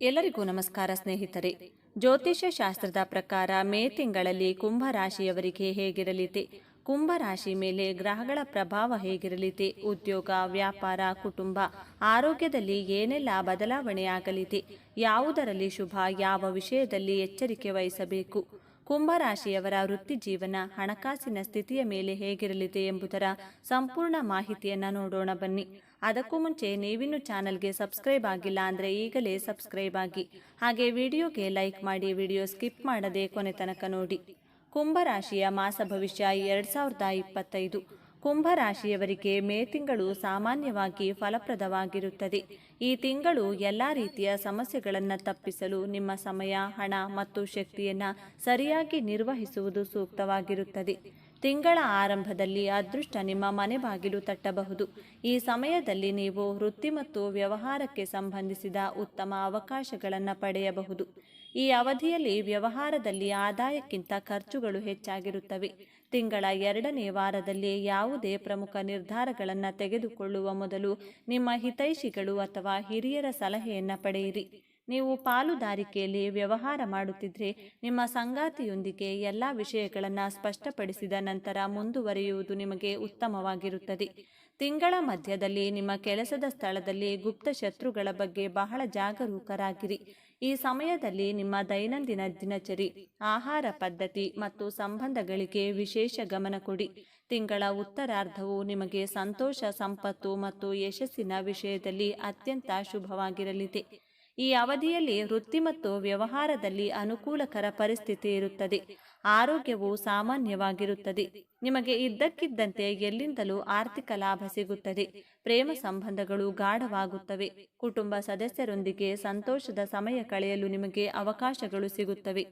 ಎಲ್ಲರಿಗೂ ನಮಸ್ಕಾರ ಸ್ನೇಹಿತರೆ. ಜ್ಯೋತಿಷ್ಯ ಶಾಸ್ತ್ರದ ಪ್ರಕಾರ ಮೇ ತಿಂಗಳಲ್ಲಿ ಕುಂಭ ರಾಶಿಯವರಿಗೆ ಹೇಗಿರಲಿದೆ ಕುಂಭ ರಾಶಿ ಮೇಲೆ ಗ್ರಹಗಳ ಪ್ರಭಾವ ಹೇಗಿರಲಿದೆ ಉದ್ಯೋಗ, ವ್ಯಾಪಾರ, ಕುಟುಂಬ, ಆರೋಗ್ಯದಲ್ಲಿ ಏನೆಲ್ಲ ಬದಲಾವಣೆಯಾಗಲಿದೆ ಯಾವುದರಲ್ಲಿ ಶುಭ, ಯಾವ ವಿಷಯದಲ್ಲಿ ಎಚ್ಚರಿಕೆ ವಹಿಸಬೇಕು? ಕುಂಭರಾಶಿಯವರ ವೃತ್ತಿ ಜೀವನ ಹಣಕಾಸಿನ ಸ್ಥಿತಿಯ ಮೇಲೆ ಹೇಗಿರಲಿದೆ ಎಂಬುದರ ಸಂಪೂರ್ಣ ಮಾಹಿತಿಯನ್ನು ನೋಡೋಣ ಬನ್ನಿ. ಅದಕ್ಕೂ ಮುಂಚೆ ನೀವಿನ್ನು ಚಾನಲ್ಗೆ ಸಬ್ಸ್ಕ್ರೈಬ್ ಆಗಿಲ್ಲ ಅಂದರೆ ಈಗಲೇ ಸಬ್ಸ್ಕ್ರೈಬ್ ಆಗಿ. ಹಾಗೆ ವಿಡಿಯೋಗೆ ಲೈಕ್ ಮಾಡಿ ವಿಡಿಯೋ ಸ್ಕಿಪ್ ಮಾಡದೆ ಕೊನೆ ತನಕ ನೋಡಿ. ಕುಂಭರಾಶಿಯ ಮಾಸ ಭವಿಷ್ಯ ಎರಡು ಸಾವಿರದ ಇಪ್ಪತ್ತೈದು. ಕುಂಭರಾಶಿಯವರಿಗೆ ಮೇ ತಿಂಗಳು ಸಾಮಾನ್ಯವಾಗಿ ಫಲಪ್ರದವಾಗಿರುತ್ತದೆ. ಈ ತಿಂಗಳು ಎಲ್ಲ ರೀತಿಯ ಸಮಸ್ಯೆಗಳನ್ನು ತಪ್ಪಿಸಲು ನಿಮ್ಮ ಸಮಯ, ಹಣ ಮತ್ತು ಶಕ್ತಿಯನ್ನು ಸರಿಯಾಗಿ ನಿರ್ವಹಿಸುವುದು ಸೂಕ್ತವಾಗಿರುತ್ತದೆ. ತಿಂಗಳ ಆರಂಭದಲ್ಲಿ ಅದೃಷ್ಟ ನಿಮ್ಮ ಮನೆ ಬಾಗಿಲು ತಟ್ಟಬಹುದು. ಈ ಸಮಯದಲ್ಲಿ ನೀವು ವೃತ್ತಿ ಮತ್ತು ವ್ಯವಹಾರಕ್ಕೆ ಸಂಬಂಧಿಸಿದ ಉತ್ತಮ ಅವಕಾಶಗಳನ್ನು ಪಡೆಯಬಹುದು. ಈ ಅವಧಿಯಲ್ಲಿ ವ್ಯವಹಾರದಲ್ಲಿ ಆದಾಯಕ್ಕಿಂತ ಖರ್ಚುಗಳು ಹೆಚ್ಚಾಗಿರುತ್ತವೆ. ತಿಂಗಳ ಎರಡನೇ ವಾರದಲ್ಲಿ ಯಾವುದೇ ಪ್ರಮುಖ ನಿರ್ಧಾರಗಳನ್ನು ತೆಗೆದುಕೊಳ್ಳುವ ಮೊದಲು ನಿಮ್ಮ ಹಿತೈಷಿಗಳು ಅಥವಾ ಹಿರಿಯರ ಸಲಹೆಯನ್ನು ಪಡೆಯಿರಿ. ನೀವು ಪಾಲುದಾರಿಕೆಯಲ್ಲಿ ವ್ಯವಹಾರ ಮಾಡುತ್ತಿದ್ದರೆ ನಿಮ್ಮ ಸಂಗಾತಿಯೊಂದಿಗೆ ಎಲ್ಲ ವಿಷಯಗಳನ್ನು ಸ್ಪಷ್ಟಪಡಿಸಿದ ನಂತರ ಮುಂದುವರಿಯುವುದು ನಿಮಗೆ ಉತ್ತಮವಾಗಿರುತ್ತದೆ. ತಿಂಗಳ ಮಧ್ಯದಲ್ಲಿ ನಿಮ್ಮ ಕೆಲಸದ ಸ್ಥಳದಲ್ಲಿ ಗುಪ್ತ ಶತ್ರುಗಳ ಬಗ್ಗೆ ಬಹಳ ಜಾಗರೂಕರಾಗಿರಿ. ಈ ಸಮಯದಲ್ಲಿ ನಿಮ್ಮ ದೈನಂದಿನ ದಿನಚರಿ, ಆಹಾರ ಪದ್ಧತಿ ಮತ್ತು ಸಂಬಂಧಗಳಿಗೆ ವಿಶೇಷ ಗಮನ ಕೊಡಿ. ತಿಂಗಳ ಉತ್ತರಾರ್ಧವು ನಿಮಗೆ ಸಂತೋಷ, ಸಂಪತ್ತು ಮತ್ತು ಯಶಸ್ಸಿನ ವಿಷಯದಲ್ಲಿ ಅತ್ಯಂತ ಶುಭವಾಗಿರಲಿದೆ. ಈ ಅವಧಿಯಲ್ಲಿ ವೃತ್ತಿ ಮತ್ತು ವ್ಯವಹಾರದಲ್ಲಿ ಅನುಕೂಲಕರ ಪರಿಸ್ಥಿತಿ ಇರುತ್ತದೆ. ಆರೋಗ್ಯವು ಸಾಮಾನ್ಯವಾಗಿರುತ್ತದೆ. ನಿಮಗೆ ಇದ್ದಕ್ಕಿದ್ದಂತೆ ಎಲ್ಲಿಂದಲೂ ಆರ್ಥಿಕ ಲಾಭ ಸಿಗುತ್ತದೆ. ಪ್ರೇಮ ಸಂಬಂಧಗಳು ಗಾಢವಾಗುತ್ತವೆ. ಕುಟುಂಬ ಸದಸ್ಯರೊಂದಿಗೆ ಸಂತೋಷದ ಸಮಯ ಕಳೆಯಲು ನಿಮಗೆ ಅವಕಾಶಗಳು ಸಿಗುತ್ತವೆ.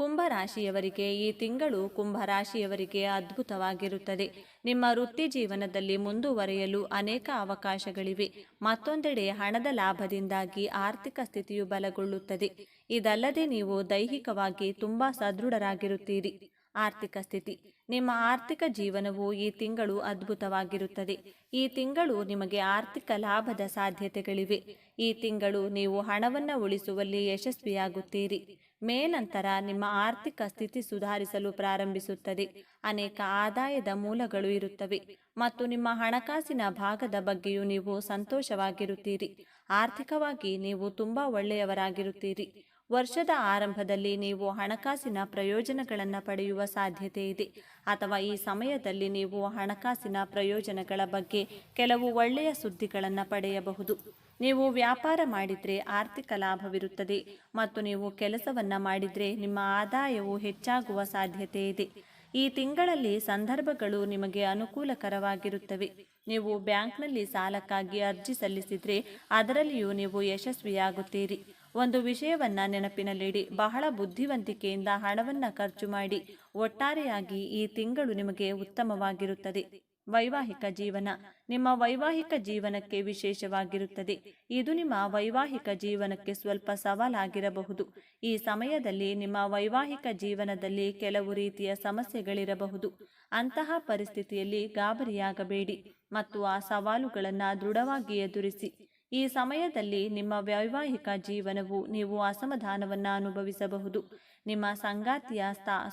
ಕುಂಭರಾಶಿಯವರಿಗೆ ಈ ತಿಂಗಳು ಕುಂಭರಾಶಿಯವರಿಗೆ ಅದ್ಭುತವಾಗಿರುತ್ತದೆ. ನಿಮ್ಮ ವೃತ್ತಿ ಜೀವನದಲ್ಲಿ ಮುಂದುವರೆಯಲು ಅನೇಕ ಅವಕಾಶಗಳಿವೆ. ಮತ್ತೊಂದೆಡೆ ಹಣದ ಲಾಭದಿಂದಾಗಿ ಆರ್ಥಿಕ ಸ್ಥಿತಿಯು ಬಲಗೊಳ್ಳುತ್ತದೆ. ಇದಲ್ಲದೆ ನೀವು ದೈಹಿಕವಾಗಿ ತುಂಬಾ ಸದೃಢರಾಗಿರುತ್ತೀರಿ. ಆರ್ಥಿಕ ಸ್ಥಿತಿ. ನಿಮ್ಮ ಆರ್ಥಿಕ ಜೀವನವು ಈ ತಿಂಗಳು ಅದ್ಭುತವಾಗಿರುತ್ತದೆ. ಈ ತಿಂಗಳು ನಿಮಗೆ ಆರ್ಥಿಕ ಲಾಭದ ಸಾಧ್ಯತೆಗಳಿವೆ. ಈ ತಿಂಗಳು ನೀವು ಹಣವನ್ನು ಉಳಿಸುವಲ್ಲಿ ಯಶಸ್ವಿಯಾಗುತ್ತೀರಿ. ಮೇ ನಂತರ ನಿಮ್ಮ ಆರ್ಥಿಕ ಸ್ಥಿತಿ ಸುಧಾರಿಸಲು ಪ್ರಾರಂಭಿಸುತ್ತದೆ. ಅನೇಕ ಆದಾಯದ ಮೂಲಗಳು ಇರುತ್ತವೆ. ಮತ್ತು ನಿಮ್ಮ ಹಣಕಾಸಿನ ಭಾಗದ ಬಗ್ಗೆಯೂ ನೀವು ಸಂತೋಷವಾಗಿರುತ್ತೀರಿ. ಆರ್ಥಿಕವಾಗಿ ನೀವು ತುಂಬಾ ಒಳ್ಳೆಯವರಾಗಿರುತ್ತೀರಿ. ವರ್ಷದ ಆರಂಭದಲ್ಲಿ ನೀವು ಹಣಕಾಸಿನ ಪ್ರಯೋಜನಗಳನ್ನು ಪಡೆಯುವ ಸಾಧ್ಯತೆ ಇದೆ. ಅಥವಾ ಈ ಸಮಯದಲ್ಲಿ ನೀವು ಹಣಕಾಸಿನ ಪ್ರಯೋಜನಗಳ ಬಗ್ಗೆ ಕೆಲವು ಒಳ್ಳೆಯ ಸುದ್ದಿಗಳನ್ನು ಪಡೆಯಬಹುದು. ನೀವು ವ್ಯಾಪಾರ ಮಾಡಿದರೆ ಆರ್ಥಿಕ ಲಾಭವಿರುತ್ತದೆ ಮತ್ತು ನೀವು ಕೆಲಸವನ್ನು ಮಾಡಿದರೆ ನಿಮ್ಮ ಆದಾಯವು ಹೆಚ್ಚಾಗುವ ಸಾಧ್ಯತೆ ಇದೆ. ಈ ತಿಂಗಳಲ್ಲಿ ಸಂದರ್ಭಗಳು ನಿಮಗೆ ಅನುಕೂಲಕರವಾಗಿರುತ್ತವೆ. ನೀವು ಬ್ಯಾಂಕ್ನಲ್ಲಿ ಸಾಲಕ್ಕಾಗಿ ಅರ್ಜಿ ಸಲ್ಲಿಸಿದರೆ ಅದರಲ್ಲಿಯೂ ನೀವು ಯಶಸ್ವಿಯಾಗುತ್ತೀರಿ. ಒಂದು ವಿಷಯವನ್ನ ನೆನಪಿನಲ್ಲಿಡಿ. ಬಹಳ ಬುದ್ಧಿವಂತಿಕೆಯಿಂದ ಹಣವನ್ನ ಖರ್ಚು ಮಾಡಿ ಒಟ್ಟಾರೆಯಾಗಿ ಈ ತಿಂಗಳು ನಿಮಗೆ ಉತ್ತಮವಾಗಿರುತ್ತದೆ. ವೈವಾಹಿಕ ಜೀವನ. ನಿಮ್ಮ ವೈವಾಹಿಕ ಜೀವನಕ್ಕೆ ವಿಶೇಷವಾಗಿರುತ್ತದೆ. ಇದು ನಿಮ್ಮ ವೈವಾಹಿಕ ಜೀವನಕ್ಕೆ ಸ್ವಲ್ಪ ಸವಾಲಾಗಿರಬಹುದು. ಈ ಸಮಯದಲ್ಲಿ ನಿಮ್ಮ ವೈವಾಹಿಕ ಜೀವನದಲ್ಲಿ ಕೆಲವು ರೀತಿಯ ಸಮಸ್ಯೆಗಳಿರಬಹುದು. ಅಂತಹ ಪರಿಸ್ಥಿತಿಯಲ್ಲಿ ಗಾಬರಿಯಾಗಬೇಡಿ ಮತ್ತು ಆ ಸವಾಲುಗಳನ್ನು ದೃಢವಾಗಿ ಎದುರಿಸಿ. ಈ ಸಮಯದಲ್ಲಿ ನಿಮ್ಮ ವೈವಾಹಿಕ ಜೀವನವು ನೀವು ಅಸಮಾಧಾನವನ್ನು ಅನುಭವಿಸಬಹುದು. ನಿಮ್ಮ ಸಂಗಾತಿಯ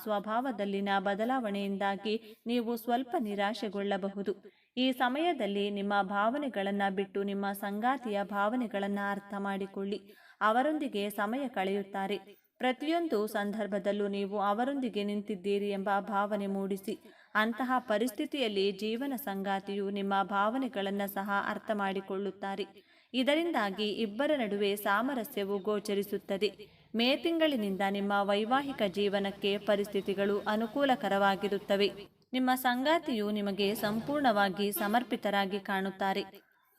ಸ್ವಭಾವದಲ್ಲಿನ ಬದಲಾವಣೆಯಿಂದಾಗಿ ನೀವು ಸ್ವಲ್ಪ ನಿರಾಶೆಗೊಳ್ಳಬಹುದು. ಈ ಸಮಯದಲ್ಲಿ ನಿಮ್ಮ ಭಾವನೆಗಳನ್ನು ಬಿಟ್ಟು ನಿಮ್ಮ ಸಂಗಾತಿಯ ಭಾವನೆಗಳನ್ನು ಅರ್ಥ ಮಾಡಿಕೊಳ್ಳಿ. ಅವರೊಂದಿಗೆ ಸಮಯ ಕಳೆಯುತ್ತಾರೆ. ಪ್ರತಿಯೊಂದು ಸಂದರ್ಭದಲ್ಲೂ ನೀವು ಅವರೊಂದಿಗೆ ನಿಂತಿದ್ದೀರಿ ಎಂಬ ಭಾವನೆ ಮೂಡಿಸಿ. ಅಂತಹ ಪರಿಸ್ಥಿತಿಯಲ್ಲಿ ಜೀವನ ಸಂಗಾತಿಯು ನಿಮ್ಮ ಭಾವನೆಗಳನ್ನು ಸಹ ಅರ್ಥ ಮಾಡಿಕೊಳ್ಳುತ್ತಾರೆ. ಇದರಿಂದಾಗಿ ಇಬ್ಬರ ನಡುವೆ ಸಾಮರಸ್ಯವು ಗೋಚರಿಸುತ್ತದೆ. ಮೇ ತಿಂಗಳಿನಿಂದ ನಿಮ್ಮ ವೈವಾಹಿಕ ಜೀವನಕ್ಕೆ ಪರಿಸ್ಥಿತಿಗಳು ಅನುಕೂಲಕರವಾಗಿರುತ್ತವೆ. ನಿಮ್ಮ ಸಂಗಾತಿಯು ನಿಮಗೆ ಸಂಪೂರ್ಣವಾಗಿ ಸಮರ್ಪಿತರಾಗಿ ಕಾಣುತ್ತಾರೆ.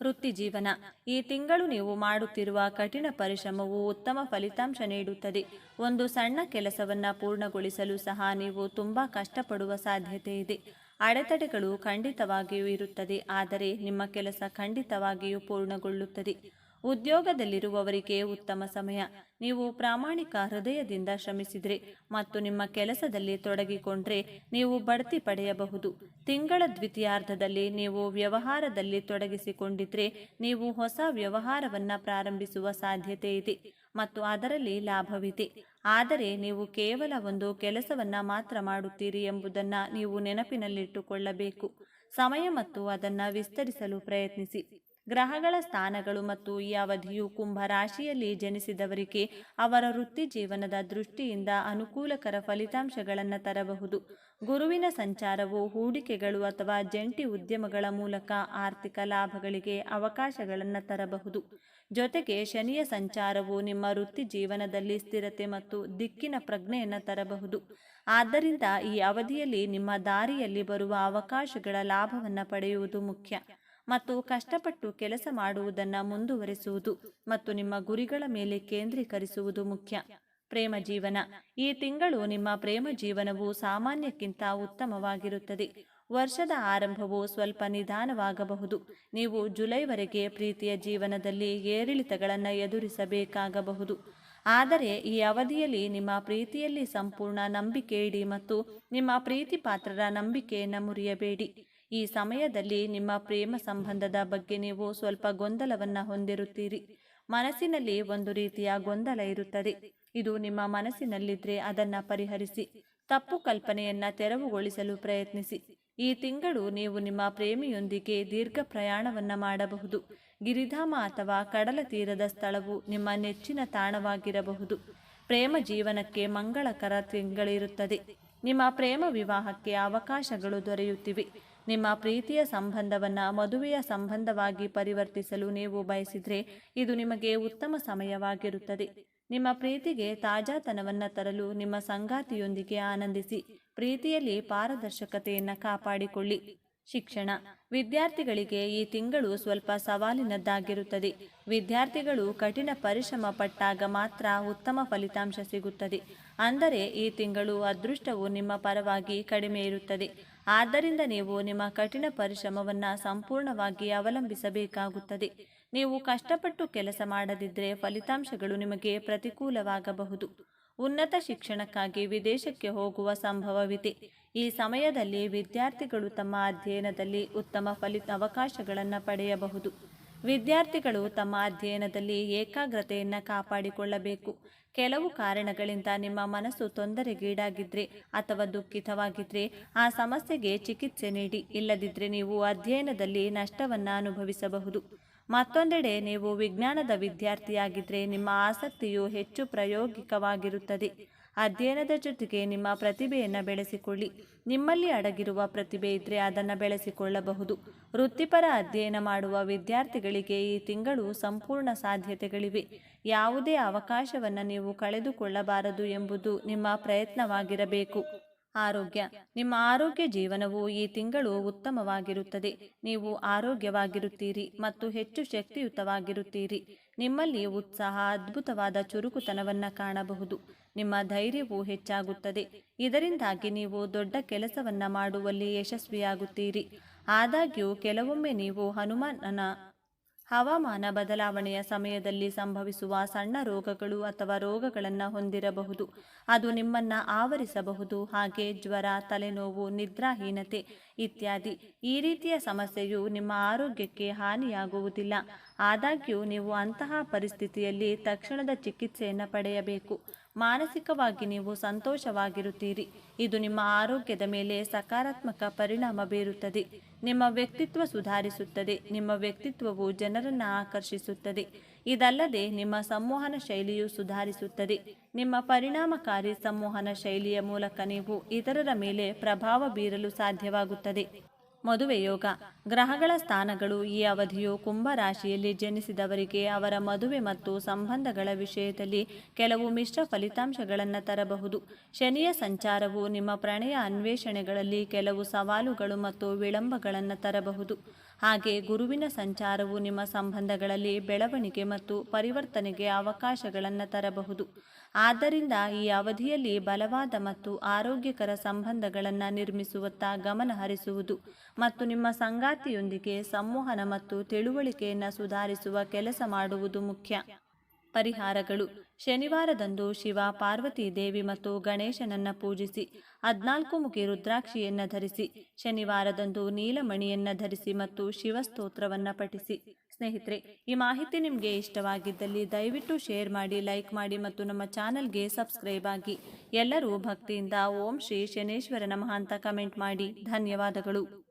ವೃತ್ತಿ ಜೀವನ ಈ ತಿಂಗಳು ನೀವು ಮಾಡುತ್ತಿರುವ ಕಠಿಣ ಪರಿಶ್ರಮವು ಉತ್ತಮ ಫಲಿತಾಂಶ ನೀಡುತ್ತದೆ. ಒಂದು ಸಣ್ಣ ಕೆಲಸವನ್ನು ಪೂರ್ಣಗೊಳಿಸಲು ಸಹ ನೀವು ತುಂಬ ಕಷ್ಟಪಡುವ ಸಾಧ್ಯತೆ ಇದೆ ಅಡೆತಡೆಗಳು ಖಂಡಿತವಾಗಿಯೂ ಇರುತ್ತದೆ, ಆದರೆ ನಿಮ್ಮ ಕೆಲಸ ಖಂಡಿತವಾಗಿಯೂ ಪೂರ್ಣಗೊಳ್ಳುತ್ತದೆ. ಉದ್ಯೋಗದಲ್ಲಿರುವವರಿಗೆ ಉತ್ತಮ ಸಮಯ. ನೀವು ಪ್ರಾಮಾಣಿಕ ಹೃದಯದಿಂದ ಶ್ರಮಿಸಿದರೆ ಮತ್ತು ನಿಮ್ಮ ಕೆಲಸದಲ್ಲಿ ತೊಡಗಿಕೊಂಡ್ರೆ ನೀವು ಬಡ್ತಿ ಪಡೆಯಬಹುದು. ತಿಂಗಳ ದ್ವಿತೀಯಾರ್ಧದಲ್ಲಿ ನೀವು ವ್ಯವಹಾರದಲ್ಲಿ ತೊಡಗಿಸಿಕೊಂಡಿದ್ರೆ ನೀವು ಹೊಸ ವ್ಯವಹಾರವನ್ನು ಪ್ರಾರಂಭಿಸುವ ಸಾಧ್ಯತೆ ಇದೆ. ಮತ್ತು ಅದರಲ್ಲಿ ಲಾಭವಿದೆ. ಆದರೆ ನೀವು ಕೇವಲ ಒಂದು ಕೆಲಸವನ್ನ ಮಾತ್ರ ಮಾಡುತ್ತೀರಿ ಎಂಬುದನ್ನ ನೀವು ನೆನಪಿನಲ್ಲಿಟ್ಟುಕೊಳ್ಳಬೇಕು. ಸಮಯ ಮತ್ತು ಅದನ್ನು ವಿಸ್ತರಿಸಲು ಪ್ರಯತ್ನಿಸಿ. ಗ್ರಹಗಳ ಸ್ಥಾನಗಳು ಮತ್ತು ಈ ಅವಧಿಯು ಕುಂಭ ರಾಶಿಯಲ್ಲಿ ಜನಿಸಿದವರಿಗೆ ಅವರ ವೃತ್ತಿ ಜೀವನದ ದೃಷ್ಟಿಯಿಂದ ಅನುಕೂಲಕರ ಫಲಿತಾಂಶಗಳನ್ನು ತರಬಹುದು. ಗುರುವಿನ ಸಂಚಾರವು ಹೂಡಿಕೆಗಳು ಅಥವಾ ಜಂಟಿ ಉದ್ಯಮಗಳ ಮೂಲಕ ಆರ್ಥಿಕ ಲಾಭಗಳಿಗೆ ಅವಕಾಶಗಳನ್ನು ತರಬಹುದು. ಜೊತೆಗೆ ಶನಿಯ ಸಂಚಾರವು ನಿಮ್ಮ ವೃತ್ತಿ ಜೀವನದಲ್ಲಿ ಸ್ಥಿರತೆ ಮತ್ತು ದಿಕ್ಕಿನ ಪ್ರಜ್ಞೆಯನ್ನು ತರಬಹುದು. ಆದ್ದರಿಂದ ಈ ಅವಧಿಯಲ್ಲಿ ನಿಮ್ಮ ದಾರಿಯಲ್ಲಿ ಬರುವ ಅವಕಾಶಗಳ ಲಾಭವನ್ನು ಪಡೆಯುವುದು ಮುಖ್ಯ ಮತ್ತು ಕಷ್ಟಪಟ್ಟು ಕೆಲಸ ಮಾಡುವುದನ್ನು ಮುಂದುವರಿಸುವುದು ಮತ್ತು ನಿಮ್ಮ ಗುರಿಗಳ ಮೇಲೆ ಕೇಂದ್ರೀಕರಿಸುವುದು ಮುಖ್ಯ. ಪ್ರೇಮ ಜೀವನ. ಈ ತಿಂಗಳು ನಿಮ್ಮ ಪ್ರೇಮ ಜೀವನವು ಸಾಮಾನ್ಯಕ್ಕಿಂತ ಉತ್ತಮವಾಗಿರುತ್ತದೆ. ವರ್ಷದ ಆರಂಭವು ಸ್ವಲ್ಪ ನಿಧಾನವಾಗಬಹುದು. ನೀವು ಜುಲೈವರೆಗೆ ಪ್ರೀತಿಯ ಜೀವನದಲ್ಲಿ ಏರಿಳಿತಗಳನ್ನು ಎದುರಿಸಬೇಕಾಗಬಹುದು. ಆದರೆ ಈ ಅವಧಿಯಲ್ಲಿ ನಿಮ್ಮ ಪ್ರೀತಿಯಲ್ಲಿ ಸಂಪೂರ್ಣ ನಂಬಿಕೆ ಇಡಿ ಮತ್ತು ನಿಮ್ಮ ಪ್ರೀತಿ ಪಾತ್ರರ ನಂಬಿಕೆಯನ್ನು ಮುರಿಯಬೇಡಿ. ಈ ಸಮಯದಲ್ಲಿ ನಿಮ್ಮ ಪ್ರೇಮ ಸಂಬಂಧದ ಬಗ್ಗೆ ನೀವು ಸ್ವಲ್ಪ ಗೊಂದಲವನ್ನು ಹೊಂದಿರುತ್ತೀರಿ. ಮನಸ್ಸಿನಲ್ಲಿ ಒಂದು ರೀತಿಯ ಗೊಂದಲ ಇರುತ್ತದೆ. ಇದು ನಿಮ್ಮ ಮನಸ್ಸಿನಲ್ಲಿದ್ದರೆ ಅದನ್ನ ಪರಿಹರಿಸಿ, ತಪ್ಪು ಕಲ್ಪನೆಯನ್ನ ತೆರವುಗೊಳಿಸಲು ಪ್ರಯತ್ನಿಸಿ. ಈ ತಿಂಗಳು ನೀವು ನಿಮ್ಮ ಪ್ರೇಮಿಯೊಂದಿಗೆ ದೀರ್ಘ ಪ್ರಯಾಣವನ್ನ ಮಾಡಬಹುದು. ಗಿರಿಧಾಮ ಅಥವಾ ಕಡಲ ತೀರದ ಸ್ಥಳವು ನಿಮ್ಮ ನೆಚ್ಚಿನ ತಾಣವಾಗಿರಬಹುದು. ಪ್ರೇಮ ಜೀವನಕ್ಕೆ ಮಂಗಳಕರ ತಿಂಗಳಿರುತ್ತದೆ. ನಿಮ್ಮ ಪ್ರೇಮ ವಿವಾಹಕ್ಕೆ ಅವಕಾಶಗಳು ದೊರೆಯುತ್ತಿವೆ. ನಿಮ್ಮ ಪ್ರೀತಿಯ ಸಂಬಂಧವನ್ನು ಮದುವೆಯ ಸಂಬಂಧವಾಗಿ ಪರಿವರ್ತಿಸಲು ನೀವು ಬಯಸಿದರೆ ಇದು ನಿಮಗೆ ಉತ್ತಮ ಸಮಯವಾಗಿರುತ್ತದೆ. ನಿಮ್ಮ ಪ್ರೀತಿಗೆ ತಾಜಾತನವನ್ನು ತರಲು ನಿಮ್ಮ ಸಂಗಾತಿಯೊಂದಿಗೆ ಆನಂದಿಸಿ, ಪ್ರೀತಿಯಲ್ಲಿ ಪಾರದರ್ಶಕತೆಯನ್ನು ಕಾಪಾಡಿಕೊಳ್ಳಿ. ಶಿಕ್ಷಣ. ವಿದ್ಯಾರ್ಥಿಗಳಿಗೆ ಈ ತಿಂಗಳು ಸ್ವಲ್ಪ ಸವಾಲಿನದ್ದಾಗಿರುತ್ತದೆ. ವಿದ್ಯಾರ್ಥಿಗಳು ಕಠಿಣ ಪರಿಶ್ರಮ ಪಟ್ಟಾಗ ಮಾತ್ರ ಉತ್ತಮ ಫಲಿತಾಂಶ ಸಿಗುತ್ತದೆ. ಅಂದರೆ ಈ ತಿಂಗಳು ಅದೃಷ್ಟವು ನಿಮ್ಮ ಪರವಾಗಿ ಕಡಿಮೆ ಇರುತ್ತದೆ. ಆದ್ದರಿಂದ ನೀವು ನಿಮ್ಮ ಕಠಿಣ ಪರಿಶ್ರಮವನ್ನು ಸಂಪೂರ್ಣವಾಗಿ ಅವಲಂಬಿಸಬೇಕಾಗುತ್ತದೆ. ನೀವು ಕಷ್ಟಪಟ್ಟು ಕೆಲಸ ಮಾಡದಿದ್ದರೆ ಫಲಿತಾಂಶಗಳು ನಿಮಗೆ ಪ್ರತಿಕೂಲವಾಗಬಹುದು. ಉನ್ನತ ಶಿಕ್ಷಣಕ್ಕಾಗಿ ವಿದೇಶಕ್ಕೆ ಹೋಗುವ ಸಂಭವವಿದೆ. ಈ ಸಮಯದಲ್ಲಿ ವಿದ್ಯಾರ್ಥಿಗಳು ತಮ್ಮ ಅಧ್ಯಯನದಲ್ಲಿ ಉತ್ತಮ ಫಲಿತ ಅವಕಾಶಗಳನ್ನು ಪಡೆಯಬಹುದು. ವಿದ್ಯಾರ್ಥಿಗಳು ತಮ್ಮ ಅಧ್ಯಯನದಲ್ಲಿ ಏಕಾಗ್ರತೆಯನ್ನು ಕಾಪಾಡಿಕೊಳ್ಳಬೇಕು. ಕೆಲವು ಕಾರಣಗಳಿಂದ ನಿಮ್ಮ ಮನಸ್ಸು ತೊಂದರೆಗೀಡಾಗಿದ್ದರೆ ಅಥವಾ ದುಃಖಿತವಾಗಿದ್ದರೆ ಆ ಸಮಸ್ಯೆಗೆ ಚಿಕಿತ್ಸೆ ನೀಡಿ. ಇಲ್ಲದಿದ್ದರೆ ನೀವು ಅಧ್ಯಯನದಲ್ಲಿ ನಷ್ಟವನ್ನು ಅನುಭವಿಸಬಹುದು. ಮತ್ತೊಂದೆಡೆ ನೀವು ವಿಜ್ಞಾನದ ವಿದ್ಯಾರ್ಥಿಯಾಗಿದ್ದರೆ ನಿಮ್ಮ ಆಸಕ್ತಿಯು ಹೆಚ್ಚು ಪ್ರಾಯೋಗಿಕವಾಗಿರುತ್ತದೆ. ಅಧ್ಯಯನದ ಜೊತೆಗೆ ನಿಮ್ಮ ಪ್ರತಿಭೆಯನ್ನು ಬೆಳೆಸಿಕೊಳ್ಳಿ. ನಿಮ್ಮಲ್ಲಿ ಅಡಗಿರುವ ಪ್ರತಿಭೆ ಇದ್ದರೆ ಅದನ್ನು ಬೆಳೆಸಿಕೊಳ್ಳಬಹುದು. ವೃತ್ತಿಪರ ಅಧ್ಯಯನ ಮಾಡುವ ವಿದ್ಯಾರ್ಥಿಗಳಿಗೆ ಈ ತಿಂಗಳು ಸಂಪೂರ್ಣ ಸಾಧ್ಯತೆಗಳಿವೆ. ಯಾವುದೇ ಅವಕಾಶವನ್ನು ನೀವು ಕಳೆದುಕೊಳ್ಳಬಾರದು ಎಂಬುದು ನಿಮ್ಮ ಪ್ರಯತ್ನವಾಗಿರಬೇಕು. ಆರೋಗ್ಯ. ನಿಮ್ಮ ಆರೋಗ್ಯ ಜೀವನವು ಈ ತಿಂಗಳು ಉತ್ತಮವಾಗಿರುತ್ತದೆ. ನೀವು ಆರೋಗ್ಯವಾಗಿರುತ್ತೀರಿ ಮತ್ತು ಹೆಚ್ಚು ಶಕ್ತಿಯುತವಾಗಿರುತ್ತೀರಿ. ನಿಮ್ಮಲ್ಲಿ ಉತ್ಸಾಹ, ಅದ್ಭುತವಾದ ಚುರುಕುತನವನ್ನು ಕಾಣಬಹುದು. ನಿಮ್ಮ ಧೈರ್ಯವು ಹೆಚ್ಚಾಗುತ್ತದೆ. ಇದರಿಂದಾಗಿ ನೀವು ದೊಡ್ಡ ಕೆಲಸವನ್ನ ಮಾಡುವಲ್ಲಿ ಯಶಸ್ವಿಯಾಗುತ್ತೀರಿ. ಆದಾಗ್ಯೂ, ಕೆಲವೊಮ್ಮೆ ನೀವು ಹನುಮಾನನ ಹವಾಮಾನ ಬದಲಾವಣೆಯ ಸಮಯದಲ್ಲಿ ಸಂಭವಿಸುವ ಸಣ್ಣ ರೋಗಗಳು ಅಥವಾ ರೋಗಗಳನ್ನು ಹೊಂದಿರಬಹುದು. ಅದು ನಿಮ್ಮನ್ನು ಆವರಿಸಬಹುದು. ಹಾಗೆ ಜ್ವರ, ತಲೆನೋವು, ನಿದ್ರಾಹೀನತೆ ಇತ್ಯಾದಿ. ಈ ರೀತಿಯ ಸಮಸ್ಯೆಯು ನಿಮ್ಮ ಆರೋಗ್ಯಕ್ಕೆ ಹಾನಿಯಾಗುವುದಿಲ್ಲ. ಆದಾಗ್ಯೂ ನೀವು ಅಂತಹ ಪರಿಸ್ಥಿತಿಯಲ್ಲಿ ತಕ್ಷಣದ ಚಿಕಿತ್ಸೆಯನ್ನು ಪಡೆಯಬೇಕು. ಮಾನಸಿಕವಾಗಿ ನೀವು ಸಂತೋಷವಾಗಿರುತ್ತೀರಿ. ಇದು ನಿಮ್ಮ ಆರೋಗ್ಯದ ಮೇಲೆ ಸಕಾರಾತ್ಮಕ ಪರಿಣಾಮ ಬೀರುತ್ತದೆ. ನಿಮ್ಮ ವ್ಯಕ್ತಿತ್ವ ಸುಧಾರಿಸುತ್ತದೆ. ನಿಮ್ಮ ವ್ಯಕ್ತಿತ್ವವು ಜನರನ್ನು ಆಕರ್ಷಿಸುತ್ತದೆ. ಇದಲ್ಲದೆ ನಿಮ್ಮ ಸಂವಹನ ಶೈಲಿಯು ಸುಧಾರಿಸುತ್ತದೆ. ನಿಮ್ಮ ಪರಿಣಾಮಕಾರಿ ಸಂವಹನ ಶೈಲಿಯ ಮೂಲಕ ನೀವು ಇತರರ ಮೇಲೆ ಪ್ರಭಾವ ಬೀರಲು ಸಾಧ್ಯವಾಗುತ್ತದೆ. ಮದುವೆ ಯೋಗ. ಗ್ರಹಗಳ ಸ್ಥಾನಗಳು ಈ ಅವಧಿಯು ಕುಂಭ ರಾಶಿಯಲ್ಲಿ ಜನಿಸಿದವರಿಗೆ ಅವರ ಮದುವೆ ಮತ್ತು ಸಂಬಂಧಗಳ ವಿಷಯದಲ್ಲಿ ಕೆಲವು ಮಿಶ್ರ ಫಲಿತಾಂಶಗಳನ್ನು ತರಬಹುದು. ಶನಿಯ ಸಂಚಾರವು ನಿಮ್ಮ ಪ್ರಣಯ ಅನ್ವೇಷಣೆಗಳಲ್ಲಿ ಕೆಲವು ಸವಾಲುಗಳು ಮತ್ತು ವಿಳಂಬಗಳನ್ನು ತರಬಹುದು. ಹಾಗೆ ಗುರುವಿನ ಸಂಚಾರವು ನಿಮ್ಮ ಸಂಬಂಧಗಳಲ್ಲಿ ಬೆಳವಣಿಗೆ ಮತ್ತು ಪರಿವರ್ತನೆಗೆ ಅವಕಾಶಗಳನ್ನು ತರಬಹುದು. ಆದ್ದರಿಂದ ಈ ಅವಧಿಯಲ್ಲಿ ಬಲವಾದ ಮತ್ತು ಆರೋಗ್ಯಕರ ಸಂಬಂಧಗಳನ್ನು ನಿರ್ಮಿಸುವತ್ತ ಗಮನ ಹರಿಸುವುದು ಮತ್ತು ನಿಮ್ಮ ಸಂಗಾತಿಯೊಂದಿಗೆ ಸಂವಹನ ಮತ್ತು ತಿಳುವಳಿಕೆಯನ್ನು ಸುಧಾರಿಸುವ ಕೆಲಸ ಮಾಡುವುದು ಮುಖ್ಯ. ಪರಿಹಾರಗಳು. ಶನಿವಾರದಂದು ಶಿವ, ಪಾರ್ವತಿ ದೇವಿ ಮತ್ತು ಗಣೇಶನನ್ನ ಪೂಜಿಸಿ, ಹದ್ನಾಲ್ಕು ಮುಖಿ ರುದ್ರಾಕ್ಷಿಯನ್ನ ಧರಿಸಿ, ಶನಿವಾರದಂದು ನೀಲಮಣಿಯನ್ನ ಧರಿಸಿ ಮತ್ತು ಶಿವಸ್ತೋತ್ರವನ್ನ ಪಠಿಸಿ. ಸ್ನೇಹಿತರೆ, ಈ ಮಾಹಿತಿ ನಿಮಗೆ ಇಷ್ಟವಾಗಿದ್ದಲ್ಲಿ ದಯವಿಟ್ಟು ಶೇರ್ ಮಾಡಿ, ಲೈಕ್ ಮಾಡಿ ಮತ್ತು ನಮ್ಮ ಚಾನಲ್ಗೆ ಸಬ್ಸ್ಕ್ರೈಬ್ ಆಗಿ. ಎಲ್ಲರೂ ಭಕ್ತಿಯಿಂದ ಓಂ ಶ್ರೀ ಶನೇಶ್ವರ ನಮಃ ಅಂತ ಕಮೆಂಟ್ ಮಾಡಿ. ಧನ್ಯವಾದಗಳು.